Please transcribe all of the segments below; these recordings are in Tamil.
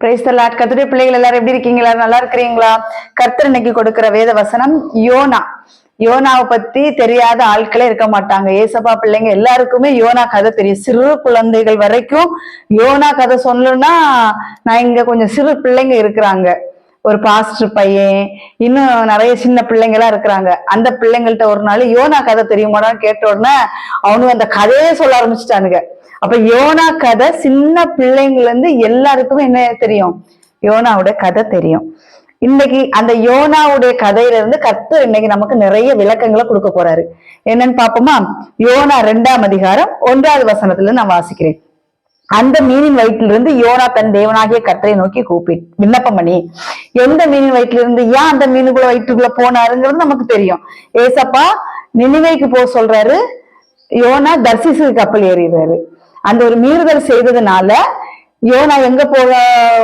பிரைஸ்தலாட் கத்துடைய பிள்ளைகள் எல்லாரும் எப்படி இருக்கீங்களா நல்லா இருக்கிறீங்களா? கர்த்தர் இன்னைக்கு கொடுக்கிற வேத வசனம் யோனா. யோனாவை பத்தி தெரியாத ஆட்களே இருக்க மாட்டாங்க. ஏசப்பா பிள்ளைங்க எல்லாருக்குமே யோனா கதை தெரியும். சிறு குழந்தைகள் வரைக்கும் யோனா கதை சொல்லணும்னா நான் இங்க கொஞ்சம் சிறு பிள்ளைங்க இருக்கிறாங்க. ஒரு பாஸ்டர் பையன் இன்னும் நிறைய சின்ன பிள்ளைங்களா இருக்கிறாங்க. அந்த பிள்ளைங்கள்ட்ட ஒரு நாள் யோனா கதை தெரியுமாடான்னு கேட்ட உடனே அவனுக்கு அந்த கதையே சொல்ல ஆரம்பிச்சிட்டானுங்க. அப்ப யோனா கதை சின்ன பிள்ளைங்கள்ல இருந்து எல்லாருக்குமே என்ன தெரியும்? யோனாவுடைய கதை தெரியும். இன்னைக்கு அந்த யோனாவுடைய கதையில இருந்து கர்த்தர் இன்னைக்கு நமக்கு நிறைய விளக்கங்களை கொடுக்க போறாரு. என்னன்னு பாப்போமா யோனா ரெண்டாம் அதிகாரம் ஒன்றாவது வசனத்துல இருந்து நான் வாசிக்கிறேன். அந்த மீனின் வயிற்றிலிருந்து யோனா தன் தேவனாகிய கற்றை நோக்கி கூப்பி விண்ணப்பம் பண்ணி எந்த மீனின் வயிற்றிலிருந்து ஏன் அந்த மீனுக்குள்ள வயிற்றுக்குள்ள போனாருங்கிறது நமக்கு தெரியும். ஏசப்பா நினைவைக்கு போக சொல்றாரு. யோனா தர்சிசு கப்பல் ஏறிடுறாரு. அந்த ஒரு மீறுதல் செய்ததுனால யோனா எங்க போக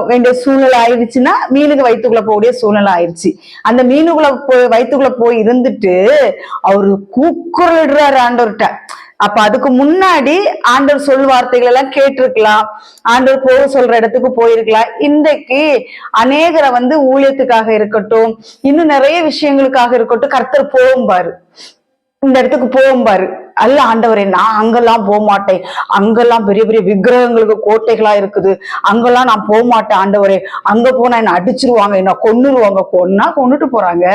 வேண்டிய சூழ்நிலை ஆயிடுச்சுன்னா மீனுக்கு வயிற்றுக்குள்ள போகக்கூடிய சூழ்நிலை ஆயிடுச்சு. அந்த மீனுக்குள்ள போய் வயிற்றுக்குள்ள போய் இருந்துட்டு அவரு கூக்குரலிடுறாரு ஆண்டவர்கிட்ட அப்ப அதுக்கு முன்னாடி ஆண்டவர் சொல் வார்த்தைகள் எல்லாம் கேட்டிருக்கலாம். ஆண்டவர் போக சொல்ற இடத்துக்கு போயிருக்கலாம். இன்றைக்கு அநேகரை வந்து ஊழியத்துக்காக இருக்கட்டும் இன்னும் நிறைய விஷயங்களுக்காக இருக்கட்டும் கர்த்தர் போகும்பாரு. இந்த இடத்துக்கு போகும்பாரு. அல்ல ஆண்டவரே நான் அங்கெல்லாம் போக மாட்டேன் அங்கெல்லாம் பெரிய பெரிய விக்கிரகங்களுக்கு கோட்டைகளா இருக்குது. அங்கெல்லாம் நான் போக மாட்டேன் ஆண்டவரே. அங்க போனா என்ன அடிச்சிருவாங்க என்ன கொன்னுருவாங்க. கொன்னா கொன்னுட்டு போறாங்க.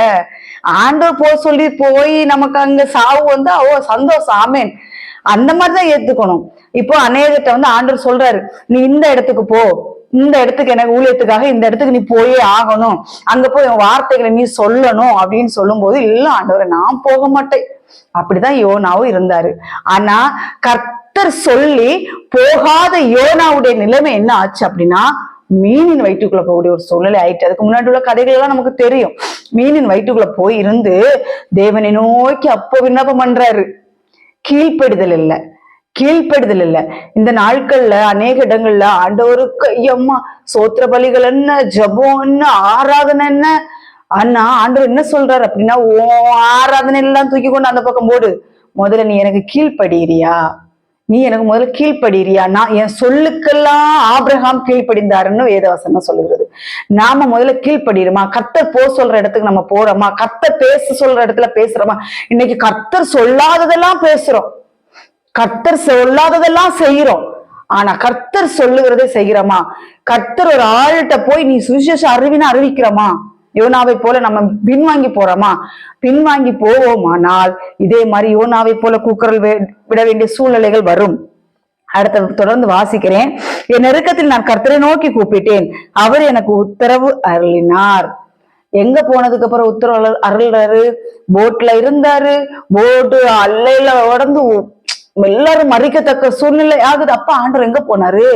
ஆண்டவர் போக சொல்லி போய் நமக்கு அங்க சாவு வந்து அவ சந்தோஷம். ஆமேன். அந்த மாதிரிதான் ஏத்துக்கணும். இப்போ அநேகத்தை வந்து ஆண்டவர் சொல்றாரு நீ இந்த இடத்துக்கு போ. இந்த இடத்துக்கு எனக்கு ஊழியத்துக்காக இந்த இடத்துக்கு நீ போயே ஆகணும். அங்க போய் என் வார்த்தைகளை நீ சொல்லணும். அப்படின்னு சொல்லும் போது இல்ல ஆண்டவரை நான் போக மாட்டேன். அப்படிதான் யோனாவும் இருந்தாரு. ஆனா கர்த்தர் சொல்லி போகாத யோனாவுடைய நிலைமை என்ன ஆச்சு அப்படின்னா மீனின் வயிற்றுக்குள்ள போகக்கூடிய ஒரு சூழ்நிலை ஆயிட்டு அதுக்கு முன்னாடி உள்ள கதைகள் எல்லாம் நமக்கு தெரியும். மீனின் வயிற்றுக்குள்ள போய் இருந்து தேவனை நோக்கி அப்போ விண்ணப்பம் பண்றாரு. கீழ்ப்படுதல் இல்ல. கீழ்ப்படுதல் இல்ல. இந்த நாட்கள்ல அநேக இடங்கள்ல ஆண்டவருக்கு ஐயம்மா சோத்திர பலிகள் என்ன ஜபம் என்ன ஆராதனை என்ன? அண்ணா ஆண்டவர் என்ன சொல்றாரு அப்படின்னா ஓ ஆராதனை எல்லாம் தூக்கி கொண்டு அந்த பக்கம் போடு முதல்ல நீ எனக்கு கீழ்ப்படுகிறியா? நீ எனக்கு முதல்ல கீழ்ப்படுகிறியா நான் என் சொல்லுக்கெல்லாம் ஆபிரகாம் கீழ்ப்படிந்தாருன்னு வேதவசனம் சொல்லுகிறது. நாம முதல்ல கீழ்ப்படிடுமா கத்தர் போ சொல்ற இடத்துக்கு நம்ம போறோமா? கத்தர் பேச சொல்ற இடத்துல பேசுறோமா? இன்னைக்கு கத்தர் சொல்லாததெல்லாம் பேசுறோம். கர்த்தர் சொல்லாததெல்லாம் செய்யறோம் ஆனா கர்த்தர் சொல்லுகிறதே செய்கிறோமா? கர்த்தர் ஒரு ஆள்கிட்ட போய் நீ சுவிசேஷ அறிவின்னு அறிவிக்கிறோமா? யோனாவை போல நம்ம பின்வாங்கி போறோமா? பின்வாங்கி போவோமானால் இதே மாதிரி யோனாவை போல கூக்குரல் விட வேண்டிய சூழ்நிலைகள் வரும். அடுத்த தொடர்ந்து வாசிக்கிறேன். என் நெருக்கத்தில் நான் கர்த்தரை நோக்கி கூப்பிட்டேன். அவர் எனக்கு உத்தரவு அருளினார். எங்க போனதுக்கு அப்புறம் உத்தரவு அருள்றாரு? போட்ல இருந்தாரு. போட்டு அல்லையில உடந்து எல்லாரும் மறிக்கத்தக்க சூழ்நிலை ஆகுது. அப்ப ஆண்டர் எங்க போனாரு?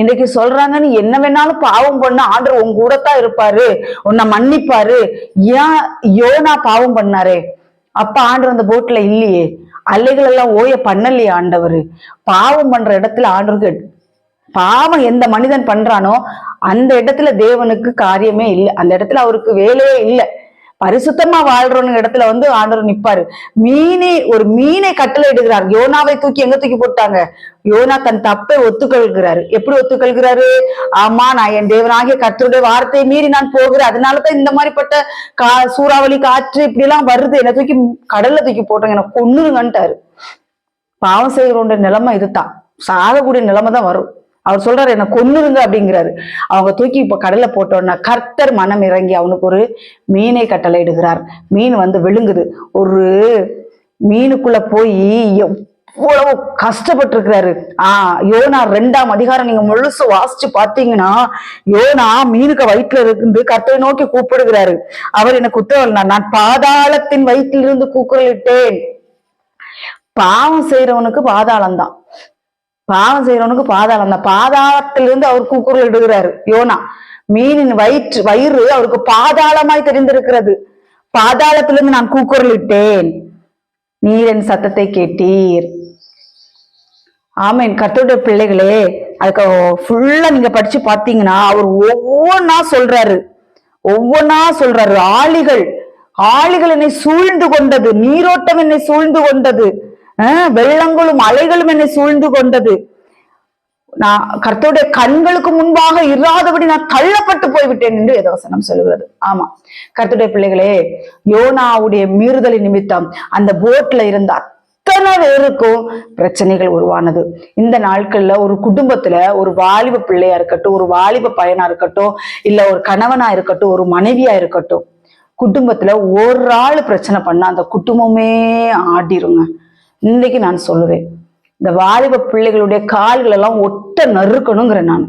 இன்றைக்கு சொல்றாங்க நீ என்ன வேணாலும் பாவம் பண்ண ஆண்டவர் உன் தான் இருப்பாரு உன்னை மன்னிப்பாரு. ஏன் யோனா பாவம் பண்ணாரு? அப்ப ஆண்டவர் அந்த போட்ல இல்லையே. அலைகள் எல்லாம் ஓய பண்ணலையே ஆண்டவர். பாவம் பண்ற இடத்துல ஆண்டவருக்கு பாவம் எந்த மனிதன் பண்றானோ அந்த இடத்துல தேவனுக்கு காரியமே இல்லை. அந்த இடத்துல அவருக்கு வேலையே இல்லை. பரிசுத்தமா வாழ்றோன்னு இடத்துல வந்து ஆண்டவர் நிப்பாரு. மீனை ஒரு மீனை கட்டளை இடுகிறார். யோனாவை தூக்கி எங்க தூக்கி போட்டாங்க? யோனா தன் தப்பை ஒத்துக்கொள்கிறாரு. எப்படி ஒத்துக்கொள்கிறாரு? ஆமா நான் என் தேவனாகிய கத்தருடைய வார்த்தையை மீறி நான் போகிறேன். அதனாலதான் இந்த மாதிரிப்பட்ட கா சூறாவளி காற்று இப்படி எல்லாம் வருது. என்னை தூக்கி கடல்ல தூக்கி போட்டாங்க என்ன கொன்னுருங்கன்ட்டாரு. பாவம் செய்கிறோன்ற நிலைமை இதுதான். சாகக்கூடிய நிலைமை தான் வரும். அவர் சொல்றாரு என்ன கொன்னுருங்க அப்படிங்கிறாரு. அவங்க தூக்கி இப்ப கடல்ல போட்டோன்னா கர்த்தர் மனம் இறங்கி அவனுக்கு ஒரு மீனை கட்டளையிடுகிறார். மீன் வந்து விழுங்குது. ஒரு மீனுக்குள்ள போய் எவ்வளவு கஷ்டப்பட்டு இருக்கிறாரு ஆஹ் யோனா ரெண்டாம் அதிகாரம் நீங்க முழுசு வாசிச்சு பாத்தீங்கன்னா யோனா மீனுக்கு வயிற்றுல இருந்து கர்த்தரை நோக்கி கூப்பிடுகிறாரு. அவர் எனக்கு உத்தரவு நான் பாதாளத்தின் வயிற்றிலிருந்து கூக்குரலிட்டேன். பாவம் செய்யறவனுக்கு பாதாளம் தான் பாவம் செய்யறவனுக்கு பாதாளம் அந்த பாதாளத்திலிருந்து அவர் கூக்குரல் இடுகிறாரு. யோனா மீனின் வயிற்று வயிறு அவருக்கு பாதாளமாய் தெரிந்திருக்கிறது. பாதாளத்திலிருந்து நான் கூக்குரல் இட்டேன். நீரின் சத்தத்தை கேட்டீர். ஆமீன். கர்த்தருடைய பிள்ளைகளே அதுக்கு ஃபுல்லா நீங்க படிச்சு பாத்தீங்கன்னா அவர் ஒவ்வொன்னா சொல்றாரு. ஒவ்வொன்னா சொல்றாரு. ஆளிகள் ஆளிகள் என்னை சூழ்ந்து கொண்டது நீரோட்டம் என்னை சூழ்ந்து கொண்டது. வெள்ளங்களும் அலைகளும் என்னை சூழ்ந்து கொண்டது. நான் கர்த்தருடைய கண்களுக்கு முன்பாக இராதபடி நான் தள்ளப்பட்டு போய்விட்டேன் என்று வசனம் சொல்லுகிறது. ஆமா. கர்த்தருடைய பிள்ளைகளே யோனாவுடைய மீறுதலின் நிமித்தம் அந்த போட்ல இருந்த அத்தனை பேருக்கும் பிரச்சனைகள் உருவானது. இந்த நாட்கள்ல ஒரு குடும்பத்துல ஒரு வாலிப பிள்ளையா இருக்கட்டும் ஒரு வாலிப பையனா இருக்கட்டும் இல்ல ஒரு கணவனா இருக்கட்டும் ஒரு மனைவியா இருக்கட்டும் குடும்பத்துல ஒரு ஆள் பிரச்சனை பண்ணா அந்த குடும்பமே ஆடிருங்க. இன்னைக்கு நான் சொல்லுவேன். இந்த வாலிப பிள்ளைகளுடைய கால்கள் எல்லாம் ஒட்ட நறுக்கணுங்கிற நான்.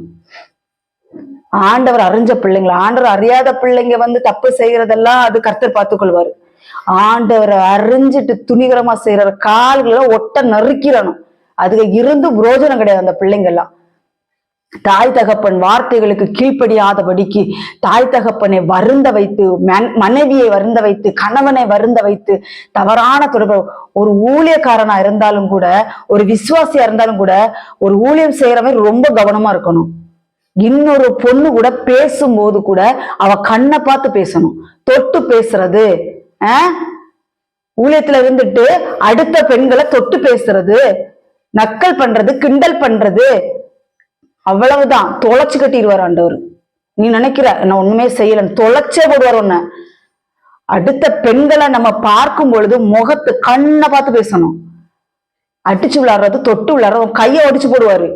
ஆண்டவர் அறிஞ்ச பிள்ளைங்களை ஆண்டவர் அறியாத பிள்ளைங்க வந்து தப்பு செய்யறதெல்லாம் அது கர்த்தர் பார்த்துக்கொள்வாரு. ஆண்டவரை அறிஞ்சிட்டு துணிகரமா செய்யற கால்களை ஒட்ட நறுக்கிறணும் அதுக்கு இருந்து புரோஜனம் கிடையாது அந்த பிள்ளைங்க எல்லாம் தாய் தகப்பன் வார்த்தைகளுக்கு கீழ்ப்படியாதபடிக்கு தாய் தகப்பனை வருந்த வைத்து மன்- மனைவியை வருந்த வைத்து கணவனை வருந்த வைத்து தவறான தொடர்பு ஒரு ஊழியக்காரனா இருந்தாலும் கூட ஒரு விசுவாசியா இருந்தாலும் கூட ஒரு ஊழியம் செய்யறவன் ரொம்ப கவனமா இருக்கணும். இன்னொரு பொண்ணு கூட பேசும்போது கூட அவ கண்ணை பார்த்து பேசணும். தொட்டு பேசுறது ஊழியத்துல இருந்துட்டு அடுத்த பெண்களை தொட்டு பேசுறது நக்கல் பண்றது கிண்டல் பண்றது அவ்வளவுதான். தொலைச்சு கட்டிடுவார் ஆண்டவர். நீ நினைக்கிற நான் ஒண்ணுமே செய்யலன்னு. தொலைச்சே போடுவார் உன்ன. அடுத்த பெண்களை நம்ம பார்க்கும் பொழுது முகத்து கண்ணை பார்த்து பேசணும். அடிச்சு விளாடுறது தொட்டு விளாடுறது கையை ஒடிச்சு போடுவாரு.